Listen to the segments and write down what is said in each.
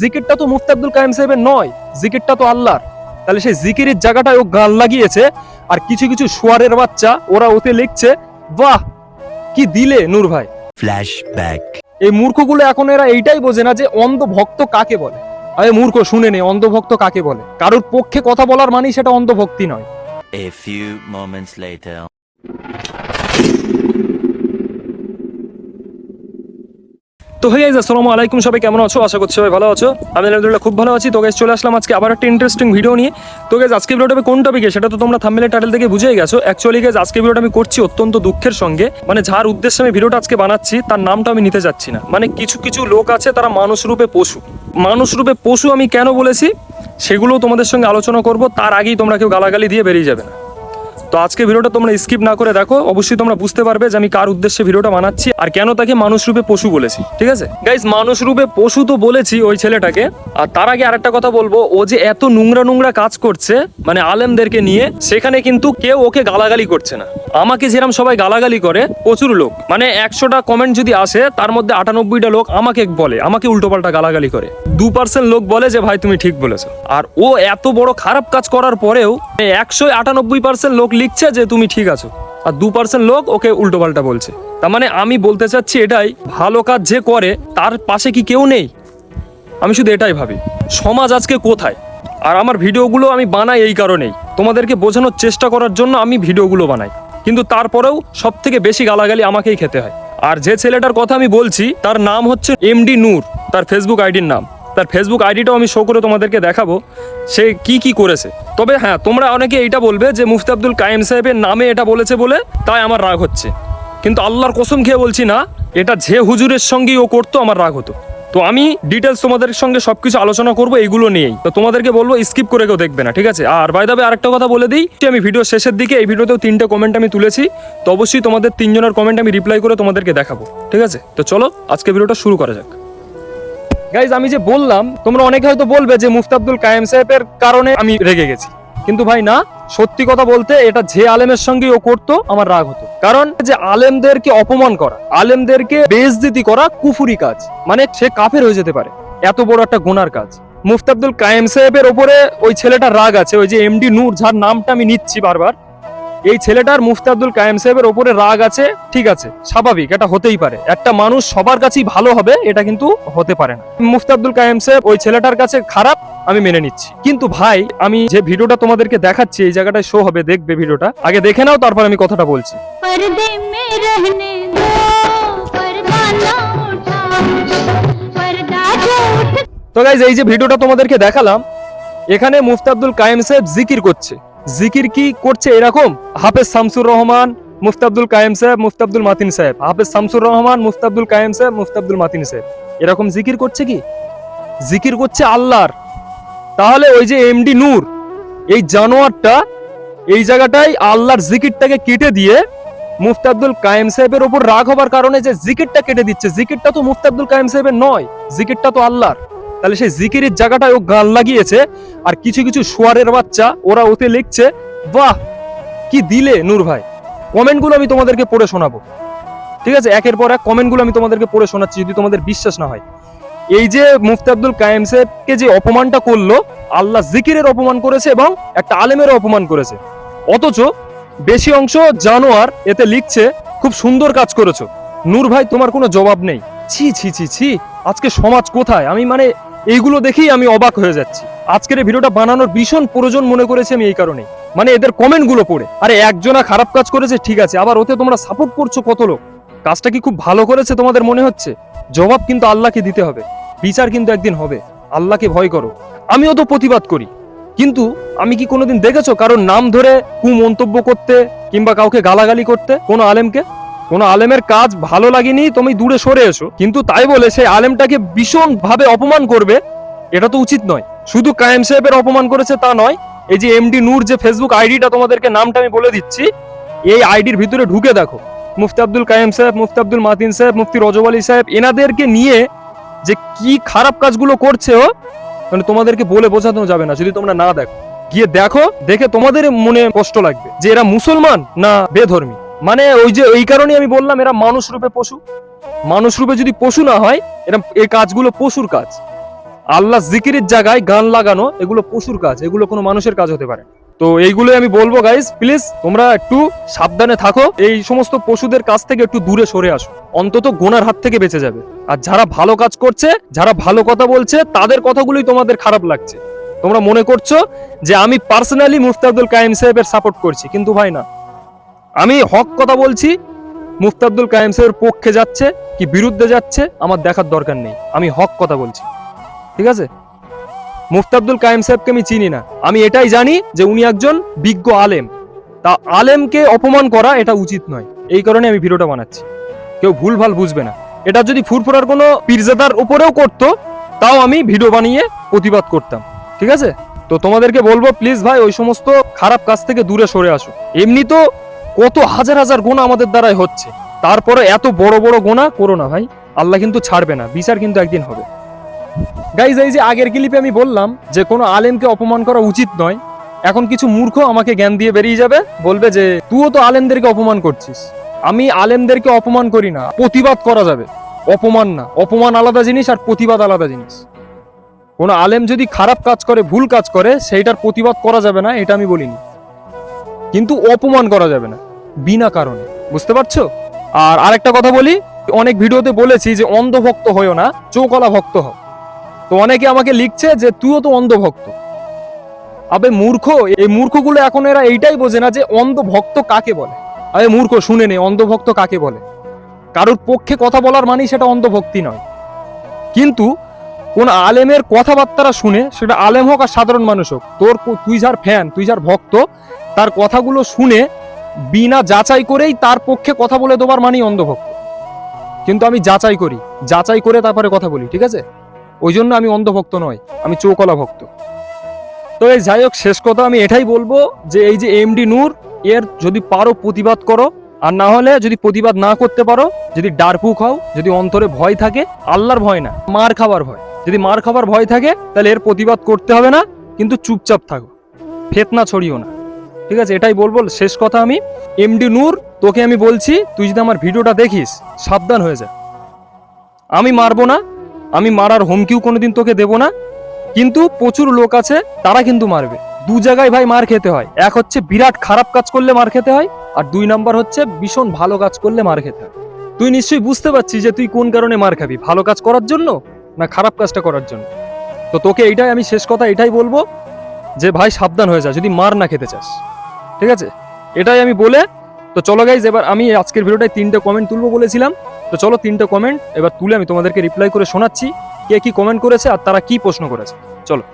জিকিরটা তো মুফতি আব্দুল কায়েম সাহেবের নয় জিকিরটা তো আল্লাহর। তাহলে সেই জিকিরের জায়গাটায় ও গান লাগিয়েছে আর কিছু কিছু সোয়ারের বাচ্চা ওরা ওতে লিখছে বাহ কি দিলে নূর ভাই? Flashback. এই মূর্খগুলো এখন এরা এইটাই বোঝে না যে অন্ধ ভক্ত কাকে বলে। আরে মূর্খ শুনে নে অন্ধভক্ত কাকে বলে? কারোর পক্ষে কথা বলার মানেই সেটা অন্ধভক্তি নয়। A few moments later. তো হয়ে গেছে আসসালামু আলাইকুম। সবাই কেমন আছো? আশা করছি সবাই ভালো আছো। আমি আলহামদুলিল্লাহ খুব ভালো আছি। তো গাইজ চলে আসলাম আজকে আবার একটা ইন্টারেস্টিং ভিডিও নিয়ে। তো গাইজ আজকে ভিডিওটা কোন টপিকে সেটা তো তোমরা থাম্বনেলের টাইটেল থেকে বুঝেই গেছো। অ্যাকচুয়ালি গাইজ আজকে ভিডিওটা আমি করছি অত্যন্ত দুঃখের সঙ্গে। মানে যার উদ্দেশ্যে আমি ভিডিওটা আজকে বানাচ্ছি, তার নামটা আমি নিতে যাচ্ছি না। মানে কিছু কিছু লোক আছে, তারা মানুষ রূপে পশু। মানুষ রূপে পশু আমি কেন বলেছি? সেগুলোও তোমাদের সঙ্গে আলোচনা করব। তার আগেই তোমরা কেউ গালাগালি দিয়ে বেরিয়ে যাবে না। তো আজকে ভিডিওটা তোমরা স্কিপ না করে দেখো, অবশ্যই তোমরা বুঝতে পারবে যে আমি কার উদ্দেশ্যে ভিডিওটা বানাচ্ছি আর কেন তাকে মানুষ রূপে পশু বলেছি, ঠিক আছে? গাইজ মানুষ রূপে পশু তো বলেছি ওই ছেলেটাকে, আর তার আগে আরেকটা কথা বলব, ও যে এত নোংরা নোংরা কাজ করছে মানে আলেমদেরকে নিয়ে, সেখানে কিন্তু কেউ ওকে গালাগালি করছে না। আমাকে যেরকম সবাই গালাগালি করে, প্রচুর লোক। মানে একশোটা কমেন্ট যদি আসে, তার মধ্যে আটানব্বইটা লোক আমাকে বলে, আমাকে উল্টোপাল্টা গালাগালি করে। দু পার্সেন্ট লোক বলে যে, ভাই, তুমি ঠিক বলেছ। আর ও এত বড় খারাপ কাজ করার পরেও একশো আটানব্বই পার্সেন্ট লোক লিখছে যে, তুমি ঠিক আছো। আর দু পার্সেন্ট লোক ওকে উল্টোপাল্টা বলছে। তার মানে আমি বলতে চাচ্ছি এটাই, ভালো কাজ যে করে, তার পাশে কি কেউ নেই? আমি শুধু এটাই ভাবি। সমাজ আজকে কোথায়? আর আমার ভিডিওগুলো আমি বানাই এই কারণেই। তোমাদেরকে বোঝানোর চেষ্টা করার জন্য আমি ভিডিওগুলো বানাই। কিন্তু তারপরেও সব থেকে বেশি গালাগালি আমাকেই খেতে হয়। আর যে ছেলেটার কথা আমি বলছি, তার নাম হচ্ছে এমডি নূর। তার ফেসবুক আইডির নাম। তার ফেসবুক আইডিটাও আমি শো করে তোমাদেরকে দেখাবো, সে কি কি করেছে। তবে হ্যাঁ তোমরা অনেকে এইটা বলবে যে মুফতি আব্দুল কায়েম সাহেবের নামে এটা বলেছে বলে তাই আমার রাগ হচ্ছে। কিন্তু আল্লাহর কসম খেয়ে বলছি না, এটা যে হুজুরের সঙ্গেই ও করতো, আমার রাগ হতো। তো আমি ডিটেলস তোমাদের সঙ্গে সবকিছু আলোচনা করব এইগুলো নিয়েই। তো তোমাদেরকে বলব স্কিপ করে কেউ দেখবে না, ঠিক আছে? আর বাই দাবে আরেকটা কথা বলে দিই আমি ভিডিও শেষের দিকে এই ভিডিওতেও তিনটে কমেন্ট আমি তুলেছি, তো অবশ্যই তোমাদের তিনজনের কমেন্ট আমি রিপ্লাই করে তোমাদেরকে দেখাবো, ঠিক আছে? তো চলো, আজকে ভিডিওটা শুরু করা যাক। গাইজ আমি যে বললাম, তোমরা অনেকে হয়তো বলবে যে মুফতি আব্দুল কায়েম সাহেবের কারণে আমি রেগে গেছি। কিন্তু ভাই না, সত্যি কথা বলতে এটা যে আলেমের সঙ্গে ও করতো, আমার রাগ হতো। কারণ যে আলেমদেরকে অপমান করা, আলেমদেরকে বেজদিতি করা কুফুরি কাজ মানে সে কাফের হয়ে যেতে পারে। এত বড় একটা গোনার কাজ। মুফতাব্দুল কায়েম সাহেবের ওপরে ওই ছেলেটার রাগ আছে, ওই যে এমডি নূর, যার নামটা আমি নিচ্ছি বারবার এই ছেলেটার মুফতি আব্দুল কায়েম সাহেবের ওপরে রাগ আছে ঠিক আছে স্বাভাবিক এটা হতেই পারে। একটা মানুষ সবার কাছেই ভালো হবে এটা কিন্তু হতে পারে না। মুফতি আব্দুল কায়েম সাহেব ওই ছেলেটার কাছে খারাপ আমি মেনে নিচ্ছি। কিন্তু ভাই আমি যে ভিডিওটা তোমাদেরকে দেখাচ্ছি এই জায়গাটায় শো হবে দেখবে ভিডিওটা। আগে দেখে নাও তারপর আমি কথাটা বলছি। তো গাইজ এই যে ভিডিওটা তোমাদেরকে দেখালাম এখানে মুফতি আব্দুল কায়েম সাহেব জিকির করছে। জিকির কি করছে এরকম? হাফেজ শামসুর রহমান, মুফতি আব্দুল কায়েম সাহেব, মুফতি মাতিন সাহেব। হাফেজ শামসুর রহমান, মুফতি আব্দুল কায়েম সাহেব, মুফতি মাতিন সাহেব। এরকম জিকির করছে কি? জিকির করছে আল্লাহর। তাহলে ওই যে এমডি নূর, এই জানোয়ারটা এই জায়গাটায় আল্লাহর জিকিরটাকে কেটে দিয়ে মুফতি কায়েম সাহেবের ওপর রাগ হবার কারণে যে জিকিরটা কেটে দিচ্ছে। জিকিরটা তো মুফতি কায়েম সাহেবের নয়, জিকিরটা তো আল্লাহর। তাহলে সেই জিকিরের জায়গাটায় ও গান লাগিয়েছে, আর কিছু কিছু সোয়ারের বাচ্চা ওরা ওতে লিখছে, বাহ, কি দিলে নূর ভাই? কমেন্টগুলো আমি তোমাদেরকে পড়ে শোনাবো। ঠিক আছে? একের পর এক কমেন্টগুলো আমি তোমাদেরকে পড়ে শোনাচ্ছি যদি তোমাদের বিশ্বাস না হয়। এই যে মুফতি আব্দুল কায়েম সাহেবকে যে অপমানটা করল, আল্লাহ জিকিরের অপমান করেছে এবং একটা আলেমেরও অপমান করেছে। অথচ বেশি অংশ জানোয়ার এতে লিখছে, খুব সুন্দর কাজ করেছ। নূর ভাই, তোমার কোনো জবাব নেই। ছি ছি ছি ছি, আজকে সমাজ কোথায়? আমি মানে এইগুলো দেখেই আমি অবাক হয়ে যাচ্ছি। আজকের এই ভিডিওটা বানানোর ভীষণ প্রয়োজন মনে করেছি আমি এই কারণে। মানে এদের কমেন্টগুলো পড়ে। আরে একজনা খারাপ কাজ করেছে, ঠিক আছে, আবার ওতে তোমরা সাপোর্ট করছ কত লোক? কাজটা কি খুব ভালো করেছে তোমাদের মনে হচ্ছে? জবাব কিন্তু আল্লাহকে দিতে হবে। বিচার কিন্তু একদিন হবে। আল্লাহকে ভয় করো। আমিও তো প্রতিবাদ করি। কিন্তু আমি কি কোনোদিন দেখেছ কারোর নাম ধরে কু মন্তব্য করতে কিংবা কাউকে গালাগালি করতে কোনো আলেমকে? কোনো আলেমের কাজ ভালো লাগেনি, তুমি দূরে সরে এসো। কিন্তু তাই বলে সেই আলেমটাকে ভীষণ ভাবে অপমান করবে, এটা তো উচিত নয়। শুধু কায়েম সাহেবের অপমান করেছে তা নয়, এই যে এমডি নূর যে ফেসবুক আইডিটা তোমাদেরকে নামটা আমি বলে দিচ্ছি, এই আইডির ভিতরে ঢুকে দেখো। মুফতি আব্দুল কায়েম সাহেব, মুফতি আব্দুল মাতিন সাহেব, মুফতি রজব আলী সাহেব, এনাদেরকে নিয়ে যে কি খারাপ কাজগুলো করছে ও মানে তোমাদেরকে বলে বোঝানো যাবে না, যদি তোমরা না দেখো। গিয়ে দেখো, দেখে তোমাদের মনে কষ্ট লাগবে যে এরা মুসলমান না বেধর্মী। মানে ওই যে, এই কারণে আমি বললাম এরা মানুষ রূপে পশু। মানুষ রূপে যদি পশু না হয়, এরা এই কাজগুলো পশুর কাজ। আল্লাহ জিকিরের জায়গায় গান লাগানো, এগুলো পশুর কাজ, এগুলো কোনো মানুষের কাজ হতে পারে। তো এইগুলো আমি বলব গাইস প্লিজ তোমরা একটু সাবধানে থাকো। এই সমস্ত পশুদের কাছ থেকে একটু দূরে সরে আসো। অন্তত গোনার হাত থেকে বেঁচে যাবে। আর যারা ভালো কাজ করছে, যারা ভালো কথা বলছে, তাদের কথাগুলোই তোমাদের খারাপ লাগছে। তোমরা মনে করছ যে আমি পার্সোনালি মুফতি আব্দুল কাইম সাহেবের সাপোর্ট করছি, কিন্তু ভাই না। আমি হক কথা বলছি। মুফতি কাইম সাহেবের পক্ষে যাচ্ছে কি বিরুদ্ধে যাচ্ছে আমার দেখার দরকার নেই। আমি হক কথা বলছি। ঠিক আছে? মুফতি কাইম সাহেবকে আমি চিনি না। আমি এটাই জানি যে উনি একজন বিজ্ঞ আলেম। তা আলেমকে অপমান করা এটা উচিত নয়। এই কারণে আমি ভিডিওটা বানাচ্ছি। কেউ ভুলভাল বুঝবে না। এটা যদি ফুরফুরার কোনো পীরজাদার উপরেও করতো, তাও আমি ভিডিও বানিয়ে প্রতিবাদ করতাম। ঠিক আছে? তো তোমাদেরকে বলব প্লিজ ভাই, ওই সমস্ত খারাপ কাজ থেকে দূরে সরে আসো। এমনি তো কত হাজার হাজার গোনা আমাদের দ্বারাই হচ্ছে। তারপরে এত বড় বড় গোনা করো না ভাই। আল্লাহ কিন্তু ছাড়বে না, বিচার কিন্তু একদিন হবে। গাইজ এই যে আগের ক্লিপে আমি বললাম যে কোনো আলেমকে অপমান করা উচিত নয়। এখন কিছু মূর্খ আমাকে জ্ঞান দিয়ে বেরিয়ে যাবে, বলবে যে, তুইও তো আলেমদেরকে অপমান করছিস। আমি আলেমদেরকে অপমান করি না, প্রতিবাদ করা যাবে। অপমান না, অপমান আলাদা জিনিস আর প্রতিবাদ আলাদা জিনিস। কোনো আলেম যদি খারাপ কাজ করে, ভুল কাজ করে, সেইটার প্রতিবাদ করা যাবে না, এটা আমি বলিনি। কিন্তু অপমান করা যাবে না। বিনা কারণে, বুঝতে পারছ? আর আরেকটা কথা বলি, অনেক ভিডিওতে বলেছি যে অন্ধভক্ত হয়েও না, চৌকলা ভক্ত হও। তো অনেকে আমাকে লিখছে যে তুইও তো অন্ধভক্ত। আবে মূর্খ, এই মূর্খগুলো এখন এরা এইটাই বোঝে না যে অন্ধভক্ত কাকে বলে? আবে মূর্খ, শুনে নে, অন্ধভক্ত কাকে বলে? কারোর পক্ষে কথা বলার মানেই সেটা অন্ধভক্তি নয়। কিন্তু কোন আলেমের কথাবার্তারা শুনে, সেটা আলেম হোক আর সাধারণ মানুষ হোক, তোর তুই যার ফ্যান তুই যার ভক্ত, তার কথাগুলো শুনে বিনা যাচাই করেই তার পক্ষে কথা বলে দেবার মানেই অন্ধভক্ত। কিন্তু আমি যাচাই করি, যাচাই করে তারপরে কথা বলি, ঠিক আছে? ওই জন্য আমি অন্ধভক্ত নয় আমি চৌকলা ভক্ত তো এই যাই হোক, শেষ কথা আমি এটাই বলব যে এই যে এমডি নূর, এর যদি পারো প্রতিবাদ করো, আর না হলে যদি প্রতিবাদ না করতে পারো, যদি ডারপুক হও, যদি অন্তরে ভয় থাকে, আল্লাহর ভয় না, মার খাবার ভয়। যদি মার খাবার ভয় থাকে, তাহলে এর প্রতিবাদ করতে হবে না, কিন্তু চুপচাপ থাকো, ফেতনা ছড়িও না। ঠিক আছে, এটাই বলব। শেষ কথা আমি। এমডি নূর, তোকে আমি বলছি, তুই যদি আমার ভিডিওটা দেখিস, সাবধান হয়ে যা। আমি মারবো না, আমি মারার হুমকিও কোনোদিন তোকে দেবো না। কিন্তু প্রচুর লোক আছে, তারা কিন্তু মারবে। দু জায়গায় ভাই মার খেতে হয়। এক হচ্ছে বিরাট খারাপ কাজ করলে মার খেতে হয়, আর দুই নাম্বার হচ্ছে ভীষণ ভালো কাজ করলে মার খেতে হয়। তুই নিশ্চয়ই বুঝতে পারছিস যে তুই কোন কারণে মার খাবি, ভালো কাজ করার জন্য না খারাপ কাজটা করার জন্য? তো তোকে এইটাই আমি শেষ কথা এটাই বলব যে ভাই সাবধান হয়ে যা, যদি মার না খেতে চাস। ঠিক আছে? এটাই আমি বলে, তো চলো গাইজ এবার আমি আজকের ভিডিওটায় তিনটে কমেন্ট তুলবো বলেছিলাম। তো চলো তিনটে কমেন্ট এবার তুলে আমি তোমাদেরকে রিপ্লাই করে শোনাচ্ছি, কে কি কমেন্ট করেছে আর তারা কি প্রশ্ন করেছে। চলো।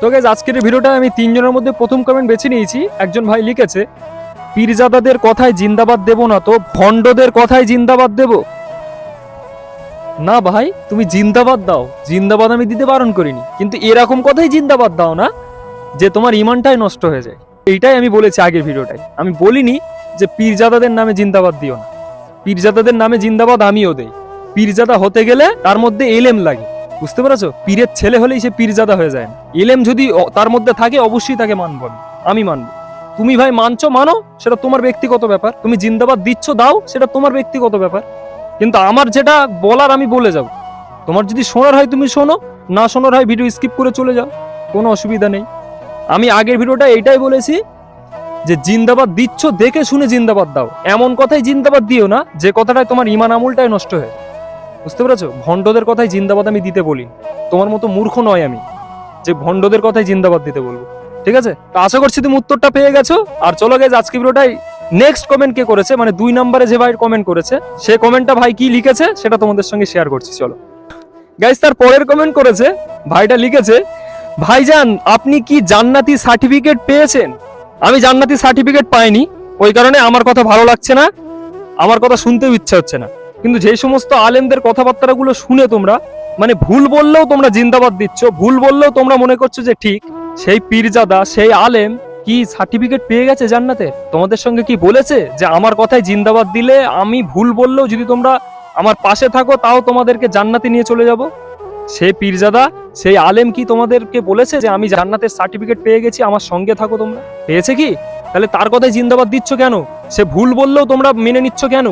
তো গাইজ আজকের ভিডিওটা আমি তিনজনের মধ্যে প্রথম কমেন্ট বেছে নিয়েছি। একজন ভাই লিখেছে, পীরজাদাদের কথায় জিন্দাবাদ দেব না তো ভণ্ডদের কথায় জিন্দাবাদ দেব? না ভাই, তুমি জিন্দাবাদ দাও। জিন্দাবাদ আমি দিতে বারণ করিনি। কিন্তু এরকম কথাই জিন্দাবাদ দাও না, যে তোমার ইমানটাই নষ্ট হয়ে যায়। এইটাই আমি বলেছি আগের ভিডিওটাই আমি বলিনি যে পীরজাদাদের নামে জিন্দাবাদ দিও না। পীরজাদাদের নামে জিন্দাবাদ আমিও দেই। পীরজাদা হতে গেলে তার মধ্যে এলেম লাগে। বুঝতে পেরেছ? পীরের ছেলে হলেই সে পীরজাদা হয়ে যায়। এলেম যদি তার মধ্যে থাকে, অবশ্যই তাকে মানবো আমি। আমি মানবো। তুমি ভাই মানছো, মানো, সেটা তোমার ব্যক্তিগত ব্যাপার। তুমি জিন্দাবাদ দিচ্ছ, দাও, সেটা তোমার ব্যক্তিগত ব্যাপার। কিন্তু আমার যেটা বলার আমি বলে যাব। তোমার যদি শোনার হয় তুমি শোনো, না শোনার হয় ভিডিও স্কিপ করে চলে যাও। কোনো অসুবিধা নেই। আমি আগের ভিডিওটা এইটাই বলেছি যে জিন্দাবাদ দিচ্ছ, দেখে শুনে জিন্দাবাদ দাও। এমন কথাই জিন্দাবাদ দিও না যে কথাটায় তোমার ইমান আমুলটাই নষ্ট হয়ে। বুঝতে পেরেছ? ভণ্ডদের কথাই জিন্দাবাদ আমি দিতে বলি। তোমার মতো মূর্খ নয় আমি। যে ভণ্ডদের কথাই জিন্দাবাদ দিতে বলব। ঠিক আছে? তো আশা করছি তুমি উত্তরটা পেয়ে গেছো। আর চলো গেছে আজকে ভিডিওটাই নেক্সট কমেন্ট কে করেছে? মানে দুই নম্বরে যে ভাই কমেন্ট করেছে, সে কমেন্টটা ভাই কি লিখেছে, সেটা তোমাদের সঙ্গে শেয়ার করছি, চলো। গাইস তার পরের কমেন্ট করেছে, ভাইটা লিখেছে ভাইজান, আপনি কি জান্নাতি সার্টিফিকেট পেয়েছেন? আমি জান্নাতি সার্টিফিকেট পাইনি, ওই কারণে আমার কথা ভালো লাগছে না, আমার কথা শুনতেও ইচ্ছা হচ্ছে না। কিন্তু যে সমস্ত আলেমদের কথাবার্তাগুলো শুনে তোমরা মানে ভুল বললেও তোমরা জিন্দাবাদ দিচ্ছ, ভুল বললেও তোমরা মনে করছ যে ঠিক, সেই পীরজাদা, সেই আলেম কি সার্টিফিকেট পেয়ে গেছে জান্নাতে তোমাদের সঙ্গে কি বলেছে যে আমার কথায় জিন্দাবাদ দিলে আমি ভুল বললেও যদি তোমরা আমার পাশে থাকো, তাও তোমাদেরকে জান্নাতে নিয়ে চলে যাব? সেই পীরজাদা, সেই আলেম কি তোমাদেরকে বলেছে যে আমি জান্নাতের সার্টিফিকেট পেয়ে গেছি, আমার সঙ্গে থাকো তোমরা? পেয়েছে কি? তাহলে তার কথায় জিন্দাবাদ দিচ্ছ কেন? সে ভুল বললেও তোমরা মেনে নিচ্ছ কেন?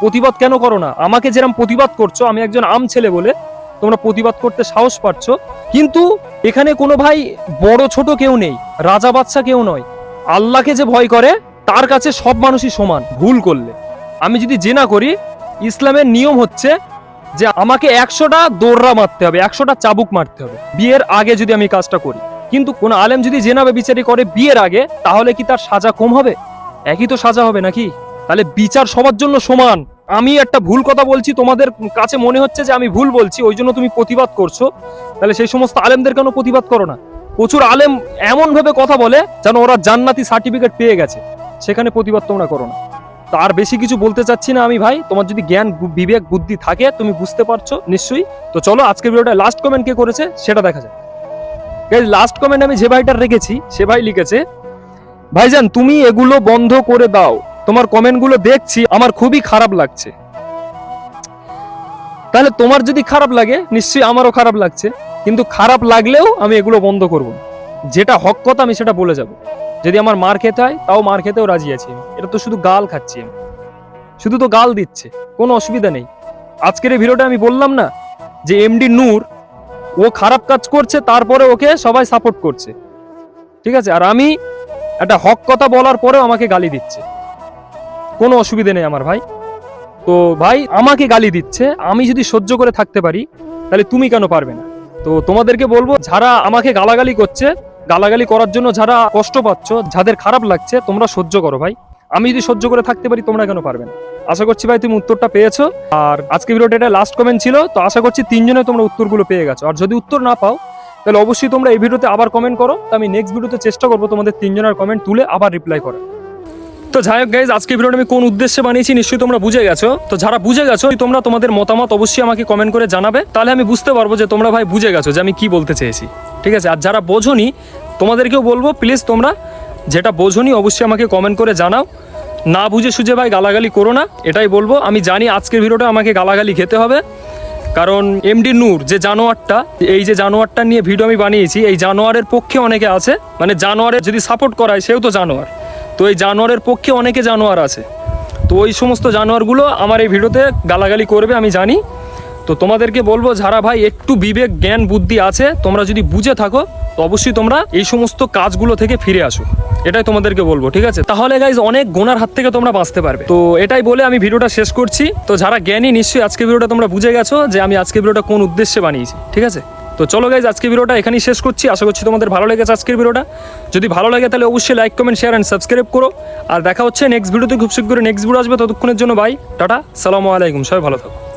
প্রতিবাদ কেন করো না? আমাকে যেরকম প্রতিবাদ করছ, আমি একজন আম ছেলে বলে তোমরা প্রতিবাদ করতে সাহস পাচ্ছ। কিন্তু এখানে কোনো ভাই বড়, ছোট কেউ নেই, রাজা বাচ্চা কেউ নয়। আল্লাহকে যে ভয় করে, তার কাছে সব মানুষই সমান, ভুল করলে। আমি যদি জেনা করি, ইসলামের নিয়ম হচ্ছে যে আমাকে একশোটা দৌড়া মারতে হবে, একশোটা চাবুক মারতে হবে। বিয়ের আগে যদি আমি কাজটা করি। কিন্তু কোন আলেম যদি জেনাবে বিচারি করে বিয়ের আগে, তাহলে কি তার সাজা কম হবে? একই তো সাজা হবে নাকি? তাহলে বিচার সবার জন্য সমান। আমি একটা ভুল কথা বলছি, তোমাদের কাছে মনে হচ্ছে যে আমি ভুল বলছি, ওই জন্য তুমি প্রতিবাদ করছ। তাহলে সেই সমস্ত আলেমদের কেন প্রতিবাদ করো না? প্রচুর আলেম এমন ভাবে কথা বলে, যেন ওরা জান্নাতি সার্টিফিকেট পেয়ে গেছে। সেখানে প্রতিবাদ তোমরা করো না। তো আর বেশি কিছু বলতে চাচ্ছি না আমি ভাই। তোমার যদি জ্ঞান বিবেক, বুদ্ধি থাকে, তুমি বুঝতে পারছ নিশ্চয়ই। তো চলো আজকের ভিডিওটা লাস্ট কমেন্ট কে করেছে সেটা দেখা যায় লাস্ট কমেন্ট আমি যে ভাইটার রেখেছি, সে ভাই লিখেছে, ভাইজান, তুমি এগুলো বন্ধ করে দাও। তোমার কমেন্টগুলো দেখছি, আমার খুবই খারাপ লাগছে। তাহলে তোমার যদি খারাপ লাগে, নিশ্চয়ই আমারও খারাপ লাগছে। কিন্তু খারাপ লাগলেও আমি এগুলো বন্ধ করব যেটা হক কথা আমি সেটা বলে যাব। যদি আমার মার খেতে হয়, তাও মার খেতেও রাজি আছি এটা তো শুধু গাল খাচ্ছি আমি। শুধু তো গাল দিচ্ছে, কোনো অসুবিধা নেই। আজকের এই ভিডিওটা আমি বললাম না যে এমডি নূর, ও খারাপ কাজ করছে, তারপরে ওকে সবাই সাপোর্ট করছে। ঠিক আছে? আর আমি একটা হক কথা বলার পরেও আমাকে গালি দিচ্ছে। কোনো অসুবিধা নেই আমার ভাই। তো ভাই, আমাকে গালি দিচ্ছে। আমি যদি সহ্য করে থাকতে পারি, তাহলে তুমি কেন পারবে না? তো তোমাদেরকে বলব, যারা আমাকে গালাগালি করছে গালাগালি করার জন্য যারা কষ্ট পাচ্ছ, যাদের খারাপ লাগছে, তোমরা সহ্য করো ভাই। আমি যদি সহ্য করে থাকতে পারি, তোমরা কেন পারবে না? আশা করছি ভাই তুমি উত্তরটা পেয়েছ। আর আজকে ভিডিওটা এটা লাস্ট কমেন্ট ছিল, তো আশা করছি তিনজনে তোমরা উত্তরগুলো পেয়ে গেছো। আর যদি উত্তর না পাও, তাহলে অবশ্যই তোমরা এই ভিডিওতে আবার কমেন্ট করো। তো আমি নেক্সট ভিডিওতে চেষ্টা করব তোমাদের তিনজনের কমেন্ট তুলে আবার রিপ্লাই করার। তো যাই হোক গাইজ আজকে ভিডিওটা আমি কোন উদ্দেশ্যে বানিয়েছি নিশ্চয়ই তোমরা বুঝে গেছো। তো যারা বুঝে গেছো তোমরা তোমাদের মতামত অবশ্যই আমাকে কমেন্ট করে জানাবে, তাহলে আমি বুঝতে পারব যে তোমরা ভাই বুঝে গেছো যে আমি কি বলতে চেয়েছি। ঠিক আছে? আর যারা বোঝনি, তোমাদেরকেও বলব প্লিজ তোমরা যেটা বোঝনি অবশ্যই আমাকে কমেন্ট করে জানাও। না বুঝে সুঝে ভাই গালাগালি করো না, এটাই বলব। আমি জানি আজকের ভিডিওটা আমাকে গালাগালি খেতে হবে। কারণ এমডি নূর যে জানোয়ারটা, এই যে জানোয়ারটা নিয়ে ভিডিও আমি বানিয়েছি, এই জানোয়ারের পক্ষে অনেকে আছে। মানে জানোয়ারের যদি সাপোর্ট করায়, সেও তো জানোয়ার। তো এই জানোয়ারের পক্ষে অনেকে জানোয়ার আছে। তো ওই সমস্ত জানোয়ারগুলো আমার এই ভিডিওতে গালাগালি করবে, আমি জানি। তো তোমাদেরকে বলব যারা ভাই, একটু বিবেক, জ্ঞান, বুদ্ধি আছে। তোমরা যদি বুঝে থাকো, তো অবশ্যই তোমরা এই সমস্ত কাজগুলো থেকে ফিরে আসো। এটাই তোমাদেরকে বলব, ঠিক আছে? তাহলে গাইজ অনেক গোনার হাত থেকে তোমরা বাঁচতে পারবে। তো এটাই বলে আমি ভিডিওটা শেষ করছি। তো যারা জ্ঞানী, নিশ্চয়ই আজকে ভিডিওটা তোমরা বুঝে গেছো যে আমি আজকে ভিডিওটা কোন উদ্দেশ্যে বানিয়েছি, ঠিক আছে? তো চলো গাইজ আজকের ভিডিওটা এখানেই শেষ করছি। আশা করছি তোমাদের ভালো লেগেছে আজকের ভিডিওটা। যদি ভালো লাগে তাহলে অবশ্যই like comment share and subscribe করো। আর দেখা হচ্ছে নেক্সট ভিডিওতে খুব শীঘ্রই নেক্সট ভিডিও আসবে। ততক্ষণের জন্য বাই টাটা, সালামু আলাইকুম, সবাই ভালো থাকো।